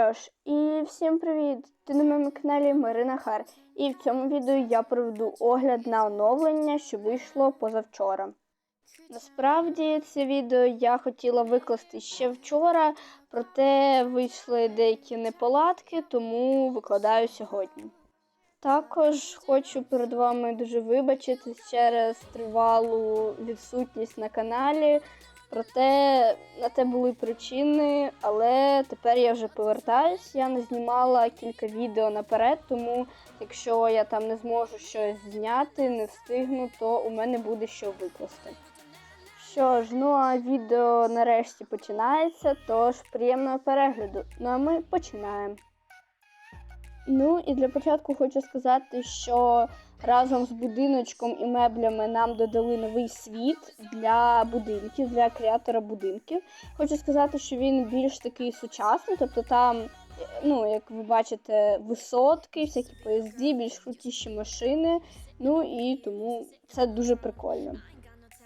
Що ж, і всім привіт! Ти на моєму каналі Марина Хар. І в цьому відео я проведу огляд на оновлення, що вийшло позавчора. Насправді це відео я хотіла викласти ще вчора, проте вийшли деякі неполадки, тому викладаю сьогодні. Також хочу перед вами дуже вибачитись через тривалу відсутність на каналі. Проте на те були причини, але тепер я вже повертаюсь. Я не знімала кілька відео наперед, тому якщо я там не зможу щось зняти, не встигну, то у мене буде що викласти. Що ж, ну а відео нарешті починається, тож приємного перегляду. Ну а ми починаємо. Ну і для початку хочу сказати, що разом з будиночком і меблями нам додали новий світ для будинків, для креатора будинків. Хочу сказати, що він більш такий сучасний, тобто там, ну, як ви бачите, висотки, всякі поїзди, більш крутіші машини. Ну і тому це дуже прикольно.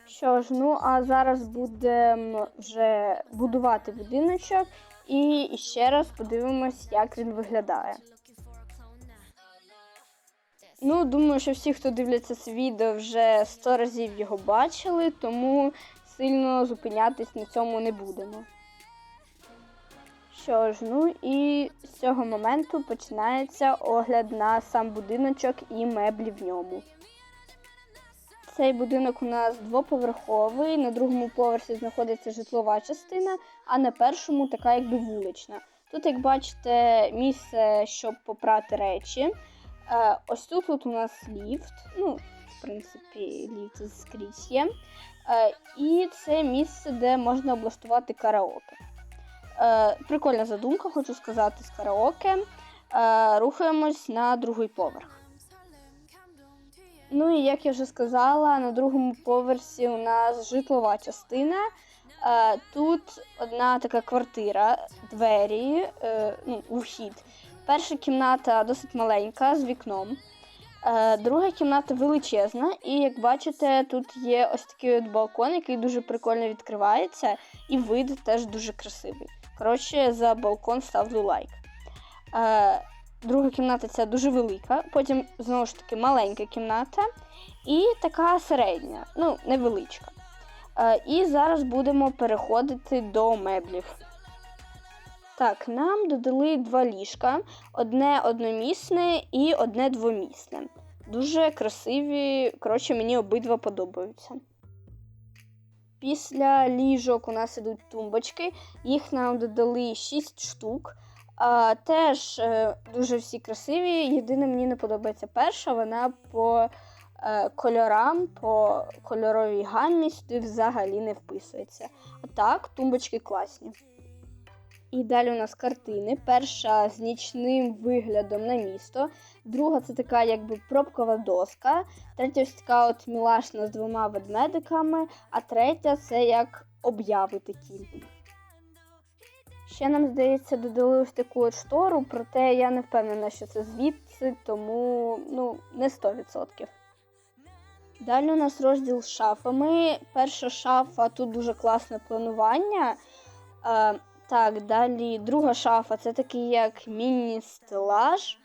Що ж, ну а зараз будемо вже будувати будиночок і ще раз подивимось, як він виглядає. Ну, думаю, що всі, хто дивляться це відео, вже 100 разів його бачили, тому сильно зупинятись на цьому не будемо. Що ж, ну і з цього моменту починається огляд на сам будиночок і меблі в ньому. Цей будинок у нас двоповерховий, на другому поверсі знаходиться житлова частина, а на першому така якби вулична. Тут, як бачите, місце, щоб попрати речі. Е, ось тут от у нас ліфт. Ну, в принципі, ліфт скрізь є. Е, і це місце, де можна облаштувати караоке. Е, прикольна задумка, хочу сказати, з караоке. Рухаємось на другий поверх. Ну і як я вже сказала, на другому поверсі у нас житлова частина. Тут одна така квартира, двері, ну, вхід. Перша кімната досить маленька з вікном. Е, Друга кімната величезна, і як бачите, тут є ось такий от балкон, який дуже прикольно відкривається, і вид теж дуже красивий. Коротше, за балкон ставлю лайк. Е, Друга кімната ця дуже велика, потім знову ж таки маленька кімната і така середня, ну, невеличка. Е, І зараз будемо переходити до меблів. Так, нам додали два ліжка: одне одномісне і одне двомісне. Дуже красиві, коротше, мені обидва подобаються. Після ліжок у нас ідуть тумбочки, їх нам додали 6 штук. А, Теж е, дуже всі красиві. Єдине, мені не подобається перша, вона по е, кольорам, по кольоровій гаммі сюди взагалі не вписується. А так, тумбочки класні. І далі у нас картини. Перша з нічним виглядом на місто. Друга це така якби пробкова доска. Третя ось така от мілашна з двома ведмедиками, а третя це як обяви такі. Ще нам, здається, додали ось таку от штору, проте я не впевнена, що це звідси, тому ну, не 100%. Далі у нас розділ з шафами. Перша шафа тут дуже класне планування. Так, далі друга шафа це такий як міні-стелаж,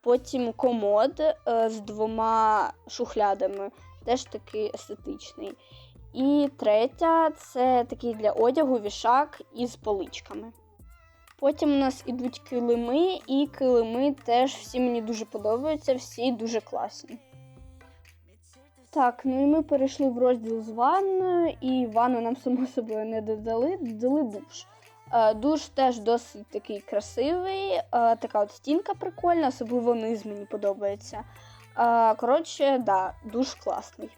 потім комод е, з двома шухлядами, теж такий естетичний. І третя це такий для одягу вішак із поличками. Потім у нас ідуть килими, і килими теж всі мені дуже подобаються, всі дуже класні. Так, ну і ми перейшли в розділ з ванною, і ванну нам само собою не додали, додали душ. Е, Душ теж досить такий красивий, е, така от стінка прикольна, особливо низ мені подобається. Е, Коротше, да, душ класний.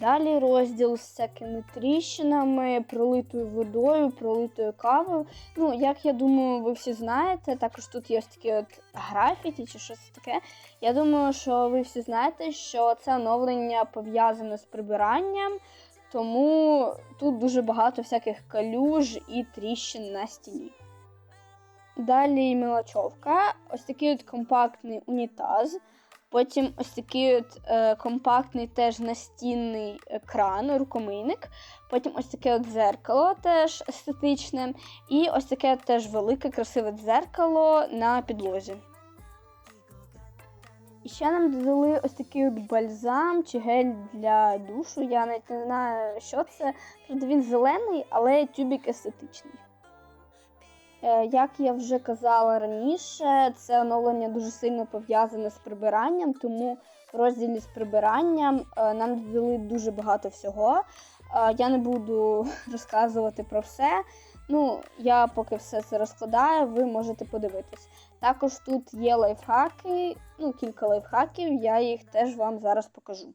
Далі розділ з всякими тріщинами, пролитою водою, пролитою кавою. Ну, як я думаю, ви всі знаєте, також тут є ось такі от графіті чи щось таке. Я думаю, що ви всі знаєте, що це оновлення пов'язане з прибиранням. Тому тут дуже багато всяких калюж і тріщин на стіні. Далі мелочовка. Ось такий от компактний унітаз. Потім ось такий от е, компактний теж настінний кран, рукомийник. Потім ось таке от дзеркало теж естетичне. І ось таке теж велике, красиве дзеркало на підлозі. І ще нам додали ось такий от бальзам чи гель для душу. Я навіть не знаю, що це. Правда, він зелений, але тюбік естетичний. Е, Як я вже казала раніше, це оновлення дуже сильно пов'язане з прибиранням, тому в розділі з прибиранням е, нам додали дуже багато всього. Е, Я не буду розказувати про все. Ну, я поки все це розкладаю, ви можете подивитись. Також тут є лайфхаки, ну, кілька лайфхаків, я їх теж вам зараз покажу.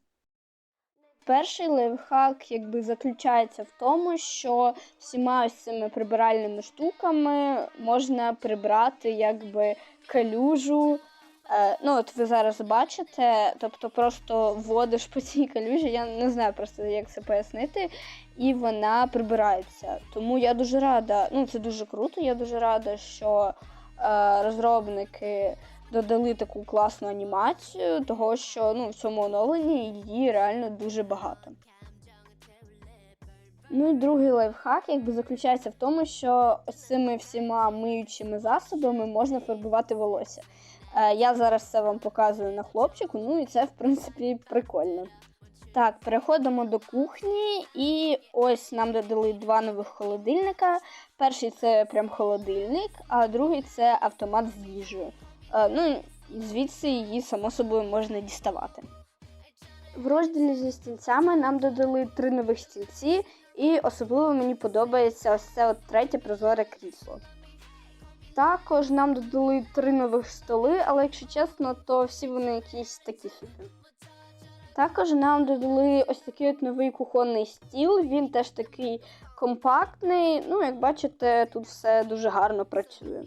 Перший лайфхак якби заключається в тому, що всіма ось цими прибиральними штуками можна прибрати якби калюжу. Е, ну, от ви зараз бачите, тобто просто вводиш по цій калюжі, я не знаю просто, як це пояснити, і вона прибирається. Тому я дуже рада, ну це дуже круто, я дуже рада, що е, розробники додали таку класну анімацію, того що ну, в цьому оновленні її реально дуже багато. Ну і другий лайфхак якби заключається в тому, що цими всіма миючими засобами можна фарбувати волосся. Е, я зараз це вам показую на хлопчику, ну і це, в принципі, прикольно. Так, переходимо до кухні, і ось нам додали два нових холодильника. Перший це прям холодильник, а другий це автомат з їжею. Е, ну, звідси її, само собою, можна діставати. В розділі зі стільцями нам додали три нових стільці, і особливо мені подобається ось це от третє прозоре крісло. Також нам додали три нових столи, але якщо чесно, то всі вони якісь такі собі. Також нам додали ось такий от новий кухонний стіл. Він теж такий компактний. Ну, як бачите, тут все дуже гарно працює.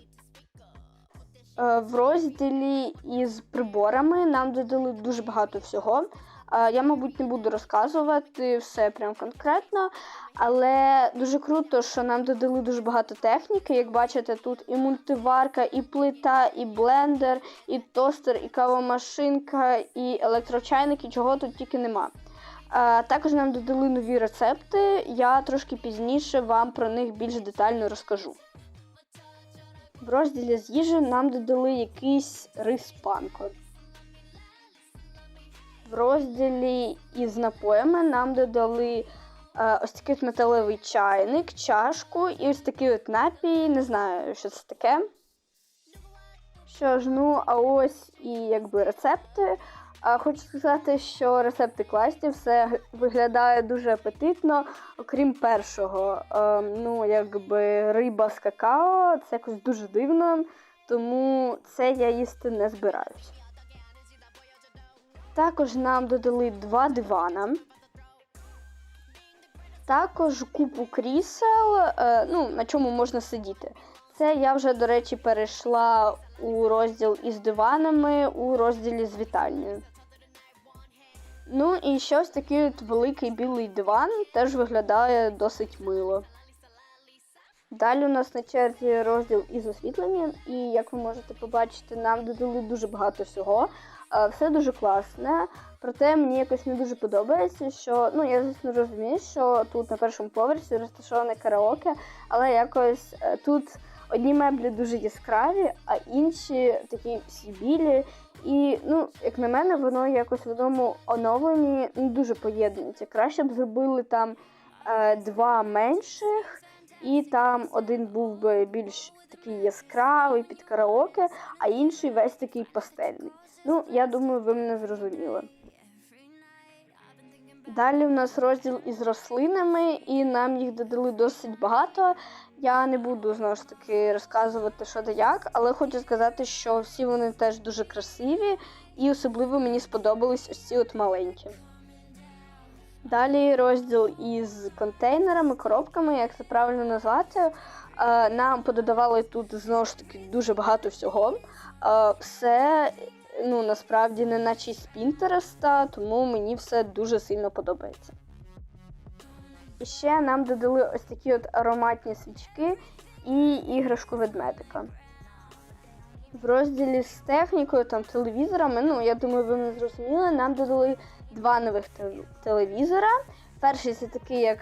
Е, В розділі із приборами нам додали дуже багато всього. Я, мабуть, не буду розказувати все прям конкретно, але дуже круто, що нам додали дуже багато техніки. Як бачите, тут і мультиварка, і плита, і блендер, і тостер, і кавомашинка, і електрочайник, і чого тут тільки нема. Також нам додали нові рецепти. Я трошки пізніше вам про них більш детально розкажу. В розділі з їжі нам додали якийсь рис панко. В розділі із напоями нам додали е, ось такий от металевий чайник, чашку і ось такий от напій. Не знаю, що це таке. Що ж, ну, а ось і якби рецепти. А хочу сказати, що рецепти класні, все виглядає дуже апетитно, окрім першого. Е, ну, якби риба з какао, це якось дуже дивно, тому це я їсти не збираюсь. Також нам додали два дивана. Також купу крісел, е, ну, на чому можна сидіти. Це я вже, до речі, перейшла у розділ із диванами у розділі з вітальнею. Ну і ще ось такий от великий білий диван теж виглядає досить мило. Далі у нас на черзі розділ із освітленням, і як ви можете побачити, нам додали дуже багато всього. Е, Все дуже класне, проте мені якось не дуже подобається, що ну я звісно розумію, що тут на першому поверсі розташоване караоке, але якось е, тут одні меблі дуже яскраві, а інші такі всі білі. І, ну, як на мене, воно якось в одному оновленні не дуже поєднується. Краще б зробили там е, два менших, і там один був би більш такий яскравий під караоке, а інший весь такий пастельний. Ну, я думаю, ви мене зрозуміли. Далі у нас розділ із рослинами, і нам їх додали досить багато. Я не буду знову ж таки розказувати, що да як, але хочу сказати, що всі вони теж дуже красиві, і особливо мені сподобались ось ці от маленькі. Далі розділ із контейнерами, коробками, як це правильно назвати. Е, Нам пододавали тут знову ж таки дуже багато всього. Е, Все ну, насправді не наче з Пінтереста, тому мені все дуже сильно подобається. І ще нам додали ось такі от ароматні свічки і іграшку ведмедика. В розділі з технікою, там телевізорами, ну я думаю, ви мене зрозуміли, нам додали два нових тел- телевізора. Перший це такий, як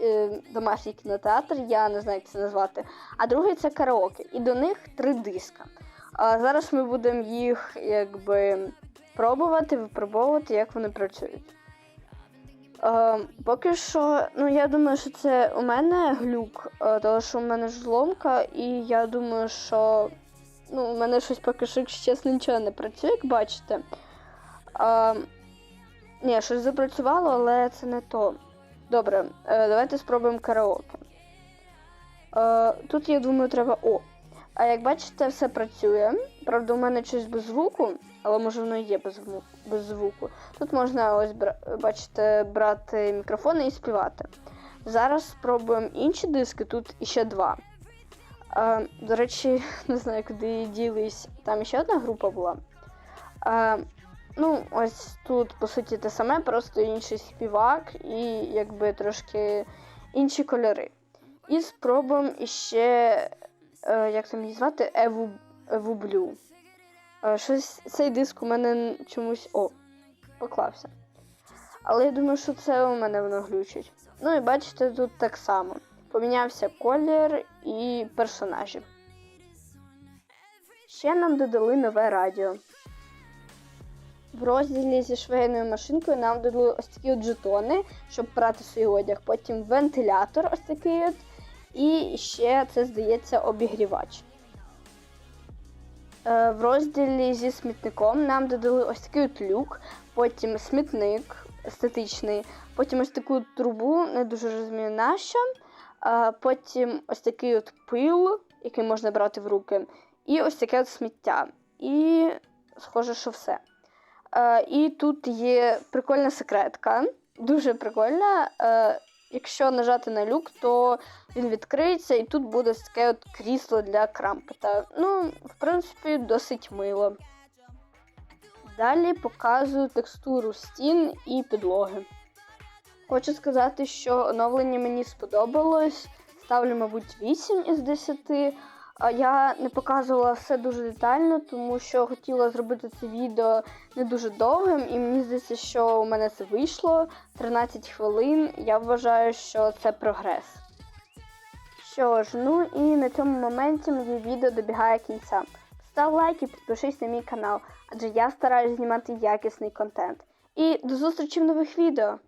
е, домашній кінотеатр, я не знаю, як це назвати. А другий це караоке. І до них три диска. А зараз ми будемо їх якби пробувати, випробовувати, як вони працюють. Е, поки що, ну я думаю, що це у мене глюк, тому що у мене ж зломка, і я думаю, що ну, у мене щось поки що, чесно, нічого не працює, як бачите. Е, ні, щось запрацювало, але це не то. Добре, е, давайте спробуємо караоке. Е, тут, я думаю, треба. О! А як бачите, все працює. Правда, у мене щось без звуку, але може воно є без, без звуку. Тут можна ось бачите, брати мікрофони і співати. Зараз спробуємо інші диски, тут іще два. Е, до речі, не знаю, куди ділись. Там ще одна група була. Е, ну, ось тут, по суті, те саме, просто інший співак і якби трошки інші кольори. І спробуємо іще, як там її звати, Еву, Еву Блю. Е, щось цей диск у мене чомусь. О, поклався. Але я думаю, що це у мене воно глючить. Ну і бачите, тут так само. Помінявся колір і персонажі. Ще нам додали нове радіо. В розділі зі швейною машинкою нам додали ось такі от жетони, щоб прати свій одяг. Потім вентилятор ось такий от. І ще це, здається, обігрівач. Е, В розділі зі смітником нам додали ось такий от люк, потім смітник естетичний, потім ось таку трубу, не дуже розумію нащо. Е, Потім ось такий от пил, який можна брати в руки, і ось таке от сміття. І схоже, що все. Е, І тут є прикольна секретка, дуже прикольна. Якщо нажати на люк, то він відкриється, і тут буде таке от крісло для крампета. Ну, в принципі, досить мило. Далі показую текстуру стін і підлоги. Хочу сказати, що оновлення мені сподобалось. Ставлю, мабуть, 8 із 10. Я не показувала все дуже детально, тому що хотіла зробити це відео не дуже довгим, і мені здається, що у мене це вийшло 13 хвилин. Я вважаю, що це прогрес. Що ж, ну і на цьому моменті моє відео добігає кінця. Став лайк і підпишись на мій канал, адже я стараюсь знімати якісний контент. І до зустрічі в нових відео!